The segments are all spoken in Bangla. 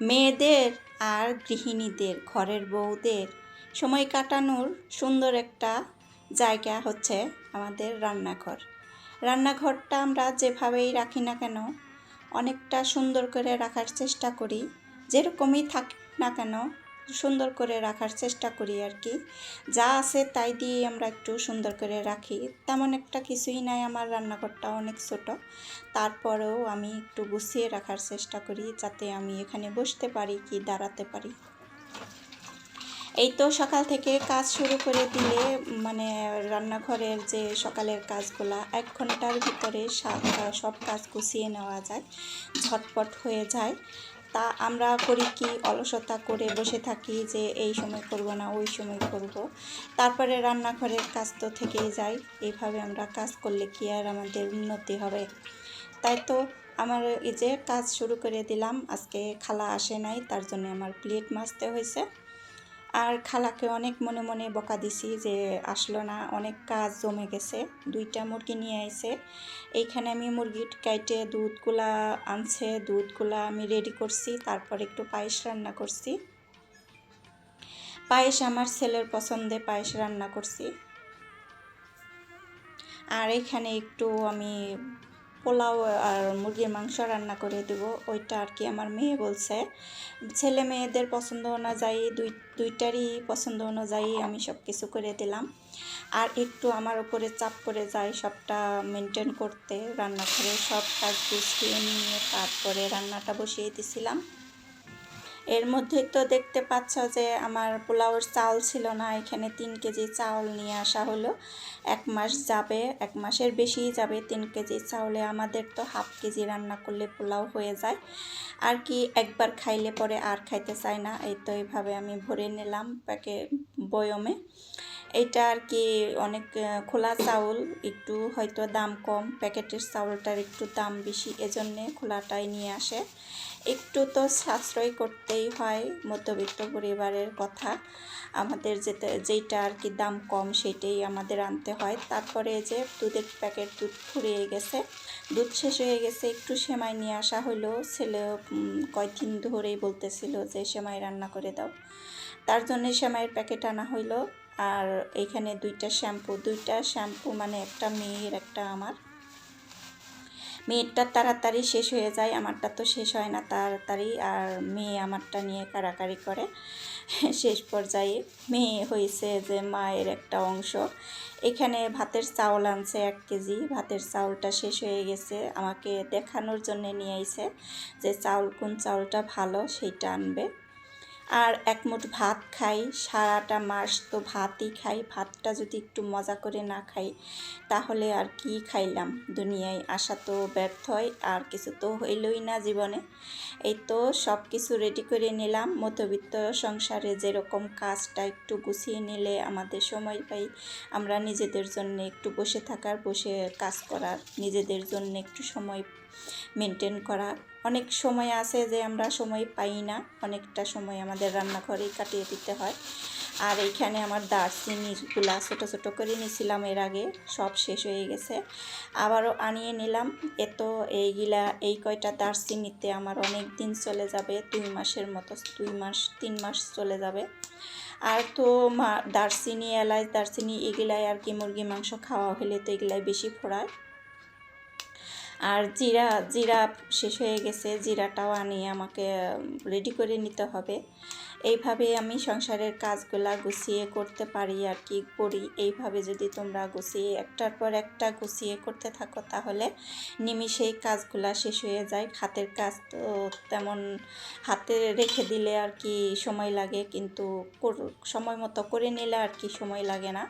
মেয়েদের আর গৃহিণীদের, ঘরের বউদের সময় কাটানোর সুন্দর একটা জায়গা হচ্ছে আমাদের রান্নাঘর। রান্নাঘরটা আমরা যেভাবেই রাখি না কেন, অনেকটা সুন্দর করে রাখার চেষ্টা করি। যেরকমই থাক না কেন সুন্দর করে রাখার চেষ্টা করি আর কি। যা আছে তাই দিয়ে আমরা একটু সুন্দর করে রাখি। তেমন একটা কিছুই নাই আমার রান্নাঘরটা অনেক ছোট। তারপরেও আমি একটু গুছিয়ে রাখার চেষ্টা করি যাতে আমি এখানে বসতে পারি কি দাঁড়াতে পারি। এই তো সকাল থেকে কাজ শুরু করে দিলে মানে রান্নাঘরের যে সকালের কাজগুলা, এক ঘণ্টার ভিতরে সব কাজ গুছিয়ে নেওয়া যায়, ঝটপট হয়ে যায়। তা আমরা করি কি, অলসতা করে বসে থাকি যে এই সময় করব না, ওই সময় করব। তারপরে রান্নাঘরের কাজ তো থেকেই যায় এইভাবে আমরা কাজ করলে কি আর আমাদের উন্নতি হবে? তাই তো আমার এই যে কাজ শুরু করে দিলাম, আজকে খালা আসে নাই, তার জন্য আমার প্লেট মাজতে হয়েছে। আর খালাকে অনেক মনে মনে বকা দিছি যে আসলো না, অনেক কাজ জমে গেছে, দুইটা মুরগি নিয়ে আইছে। এইখানে আমি মুরগি কাইটে দুধগুলা আনছে, দুধগুলা আমি রেডি করছি, তারপর একটু পায়েস রান্না করছি। পায়েস আমার ছেলের পছন্দে পায়েস রান্না করছি। আর এখানে একটু আমি পোলাও আর মুরগির মাংস রান্না করে দেব। ওইটা আর কি আমার মেয়ে বলছে। ছেলে মেয়েদের পছন্দ অনুযায়ী দুই, দুইটারই পছন্দ অনুযায়ী আমি সব কিছু করে দিলাম। আর একটু আমার উপরে চাপ পড়ে যায় সবটা মেনটেন করতে, রান্না করে সব কাজ গুছিয়ে নিয়ে তারপরে রান্নাটা বসিয়ে দিছিলাম। এর মধ্যে তো দেখতে পাচ্ছ যে আমার পোলাওর চাউল ছিল না, এখানে তিন কেজি চাউল নিয়ে আসা হলো। এক মাস যাবে, এক মাসের বেশিই যাবে তিন কেজি চাউলে। আমাদের তো হাফ কেজি রান্না করলে পোলাও হয়ে যায়। আর কি, একবার খাইলে পরে আর খাইতে চায় না। এই তো এইভাবে আমি ভরে নিলাম প্যাকে বয়মে। এটা আর কি অনেক খোলা চাউল, একটু হয়তো দাম কম। প্যাকেটের চাউলটার একটু দাম বেশি, এজন্যে খোলাটাই নিয়ে আসে। একটু তো সাশ্রয় করতেই হয় মধ্যবিত্ত পরিবারের কথা। আমাদের যেতে যেইটা আর কি দাম কম সেটাই আমাদের আনতে হয়। তারপরে যে দুধের প্যাকেট দুধ ফুরিয়ে গেছে দুধ শেষ হয়ে গেছে একটু সেমাই নিয়ে আসা হলো ছেলে উম, কয়দিন ধরেই বলতেছিল যে সেমাই রান্না করে দাও। তার জন্য সেমাইয়ের প্যাকেট আনা হইল। আর এইখানে দুইটা শ্যাম্পু দুইটা শ্যাম্পু মানে একটা মেয়ের একটা আমার। মেয়েরটা তাড়াতাড়ি শেষ হয়ে যায়, আমারটা তো শেষ হয় না তাড়াতাড়ি। আর মেয়ে আমারটা নিয়ে কাড়াকাড়ি করে শেষ পর্যায়ে মেয়ে হয়েছে যে মায়ের একটা অংশ। এখানে ভাতের চাউল আনছে এক কেজি। ভাতের চাউলটা শেষ হয়ে গেছে। আমাকে দেখানোর জন্য নিয়ে আইছে যে চাউল কোন চাউলটা ভালো সেইটা আনবে। আর এক মুঠ ভাত খাই, সারাটা মাস তো ভাতই খাই, ভাতটা যদি একটু মজা করে না খাই, তাহলে আর কি খাইলাম? দুনিয়ায় আসা তো ব্যর্থ হয়, আর কিছু তো হইলই না জীবনে। এই তো সব কিছু রেডি করে নিলাম, মধ্যবিত্ত সংসারে যেরকম কাজটা একটু গুছিয়ে নিলে আমাদের সময় পাই, আমরা নিজেদের জন্য একটু বসে থাকার, বসে কাজ করার, নিজেদের জন্য একটু সময় মেনটেন করা অনেক সময় আছে যে আমরা সময় পাই না, অনেকটা সময় আমাদের রান্নাঘরেই কাটিয়ে দিতে হয়। আর এইখানে আমার দারচিনিগুলা ছোটো ছোটো করে নিয়েছিলাম এর আগে, সব শেষ হয়ে গেছে। আবারও আনিয়ে নিলাম। এত এইগুলা, এই কয়টা দারচিনিতে আমার অনেক দিন চলে যাবে, দুই মাসের মতো, দুই মাস, তিন মাস চলে যাবে। আর তো মা, দারচিনি, এলাচ, দারচিনি, এগুলাই আর কি মুরগি, মাংস খাওয়া হলে তো এগুলাই বেশি ফোড়ায়। আর জিরা জিরা শেষ হয়ে গেছে জিরাটাও আনিয়ে আমাকে রেডি করে নিতে হবে। এইভাবে আমি সংসারের কাজগুলা গুছিয়ে করতে পারি আর কি, করি। এইভাবে যদি তোমরা গুছিয়ে একটার পর একটা গুছিয়ে করতে থাকো, তাহলে নিমিষেই কাজগুলা শেষ হয়ে যায়। হাতের কাজ তো তেমন হাতে রেখে দিলে আর কি সময় লাগে, কিন্তু সময় মতো করে নিলে আর কি সময় লাগে না।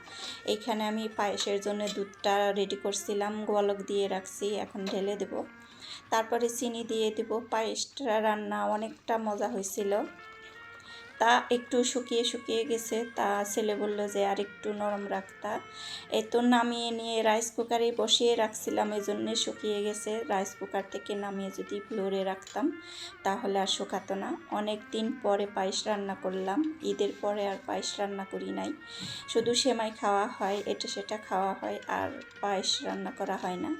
এইখানে আমি পায়েসের জন্য দুধটা রেডি করছিলাম, গোয়ালক দিয়ে রাখছি, এখন ঢেলে দেব। তারপরে চিনি দিয়ে দেব। পায়েসটা রান্না অনেকটা মজা হয়েছিল। তা একটু শুকিয়ে শুকিয়ে গেছে। তা ছেলে বলল যে আর একটু নরম রাখতা এ তো নামিয়ে নিয়ে রাইস কুকারে বসিয়ে রাখছিলাম এই জন্যে শুকিয়ে গেছে। রাইস কুকার থেকে নামিয়ে যদি ফ্লোরে রাখতাম, তাহলে আর শুকাতো না। অনেক দিন পরে পায়েস রান্না করলাম। ঈদের পরে আর পায়েস রান্না করি নাই। শুধু সেমাই খাওয়া হয়, এটা সেটা খাওয়া হয়, আর পায়েস রান্না করা হয় না।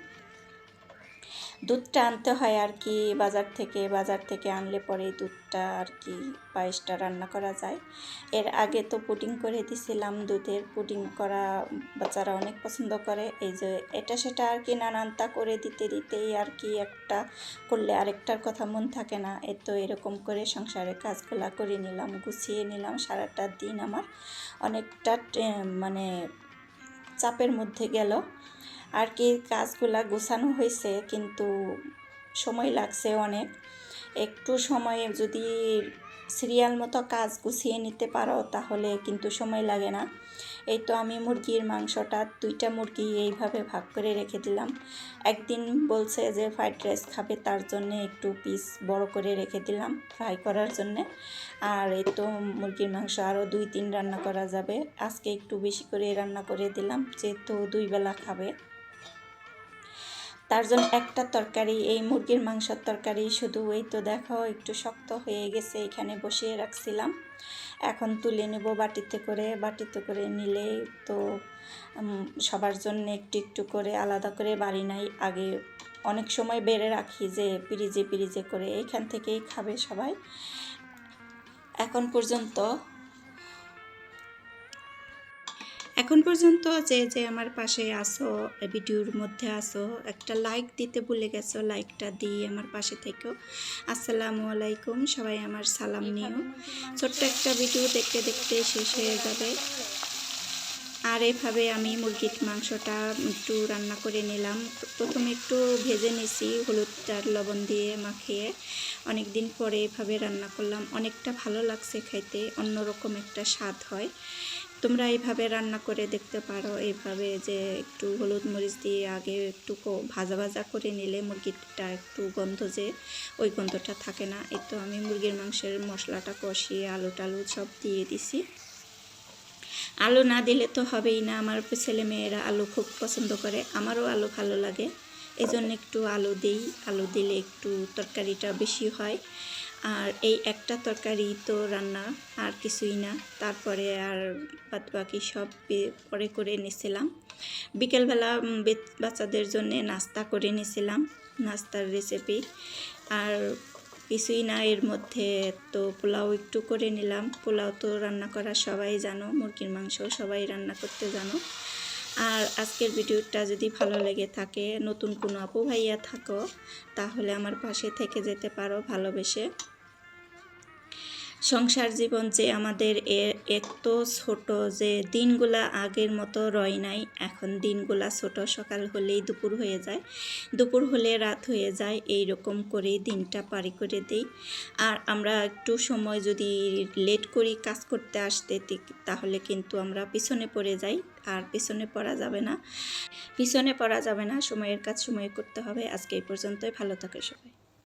দুধটা আনতে হয় আর কি, বাজার থেকে বাজার থেকে আনলে পরে দুধটা আর কি পায়েসটা রান্না করা যায়। এর আগে তো পুডিং করে দিছিলাম দুধের, পুডিং করা বাচ্চারা অনেক পছন্দ করে। এই যে এটা সেটা আর কি নানানটা করে দিতে দিতেই আর কি একটা করলে আরেকটার কথা মন থাকে না। এ তো এরকম করে সংসারের কাজগুলা করে নিলাম, গুছিয়ে নিলাম সারাটা দিন আমার। অনেকটা মানে চাপের মধ্যে গেল। আর কি কাজগুলা গোছানো হয়েছে, কিন্তু সময় লাগছে অনেক। একটু সময়ে যদি সিরিয়াল মতো কাজ গুছিয়ে নিতে পারো, তাহলে কিন্তু সময় লাগে না। এই তো আমি মুরগির মাংসটা দুইটা মুরগি এইভাবে ভাগ করে রেখে দিলাম। একদিন বলছে যে ফ্রাইড রাইস খাবে, তার জন্য একটু পিস বড় করে রেখে দিলাম ফ্রাই করার জন্যে। আর এই তো মুরগির মাংস আরও দুই তিন রান্না করা যাবে। আজকে একটু বেশি করে রান্না করে দিলাম, যেহেতু দুই বেলা খাবে। তার জন্য একটা তরকারি, এই মুরগির মাংসের তরকারি শুধু। এই তো দেখো, একটু শক্ত হয়ে গেছে, এখানে বসিয়ে রাখছিলাম। এখন তুলে নেব বাটিতে করে। বাটিতে করে নিলে তো সবার জন্য একটু একটু করে আলাদা করে বাড়ি নাই। আগে অনেক সময় বেড়ে রাখি যে পিরিজে পিরিজে করে। এইখান থেকেই খাবে সবাই। এখন পর্যন্ত এখন পর্যন্ত যে যে আমার পাশে আসো ভিডিওর মধ্যে আসো একটা লাইক দিতে ভুলে গেছো লাইকটা দিয়ে আমার পাশে থেকেও আসসালামু আলাইকুম, সবাই আমার সালাম নিও। ছোট্ট একটা ভিডিও দেখতে দেখতে শেষ হয়ে যাবে। আর এভাবে আমি মুরগির মাংসটা একটু রান্না করে নিলাম। প্রথমে একটু ভেজে নিছি, হলুদ আর লবণ দিয়ে মাখিয়ে। অনেক দিন পরে এভাবে রান্না করলাম। অনেকটা ভালো লাগছে খাইতে, অন্যরকম একটা স্বাদ হয়। তোমরা এইভাবে রান্না করে দেখতে পারো। এইভাবে যে একটু হলুদ মরিচ দিয়ে আগে একটু ভাজা ভাজা করে নিলে মুরগিটা একটু গন্ধ যে ওই গন্ধটা থাকে না। এই তো আমি মুরগির মাংসের মশলাটা কষিয়ে আলু টালু সব দিয়ে দিছি। আলু না দিলে তো হবেই না। আমার ছেলে মেয়েরা আলু খুব পছন্দ করে। আমারও আলু ভালো লাগে। এই জন্য একটু আলু দিই। আলু দিলে একটু তরকারিটা বেশি হয়। আর এই একটা তরকারি তো রান্না, আর কিছুই না। তারপরে আর বাদ বাকি সব পরে করে নিয়েছিলাম বিকেলবেলা বাচ্চাদের জন্য নাস্তা করে নিয়েছিলাম নাস্তার রেসিপি আর কিছুই না, এর মধ্যে তো পোলাও একটু করে নিলাম। পোলাও তো রান্না করা সবাই জানো, মুরগির মাংস সবাই রান্না করতে জানো। আর আজকের ভিডিওটা যদি ভালো লেগে থাকে, নতুন কোনো আপু ভাইয়া থাকো, তাহলে আমার পাশে থেকে যেতে পারো ভালোবেসে। সংসার জীবন যে আমাদের এ- এত ছোট যে দিনগুলা আগের মতো রয় নাই, এখন দিনগুলা ছোট সকাল হলেই দুপুর হয়ে যায়। দুপুর হলে রাত হয়ে যায় এই রকম করেই দিনটা পারি করে দেই। আর আমরা একটু সময় যদি লেট করি কাজ করতে আসতে তাহলে কিন্তু আমরা পিছনে পড়ে যাই, আর পিছনে পড়া যাবে না। পিছনে পড়া যাবে না, সময়ের কাজ সময়ে করতে হবে। আজকে এই পর্যন্তই, ভালো থাকে সবাই।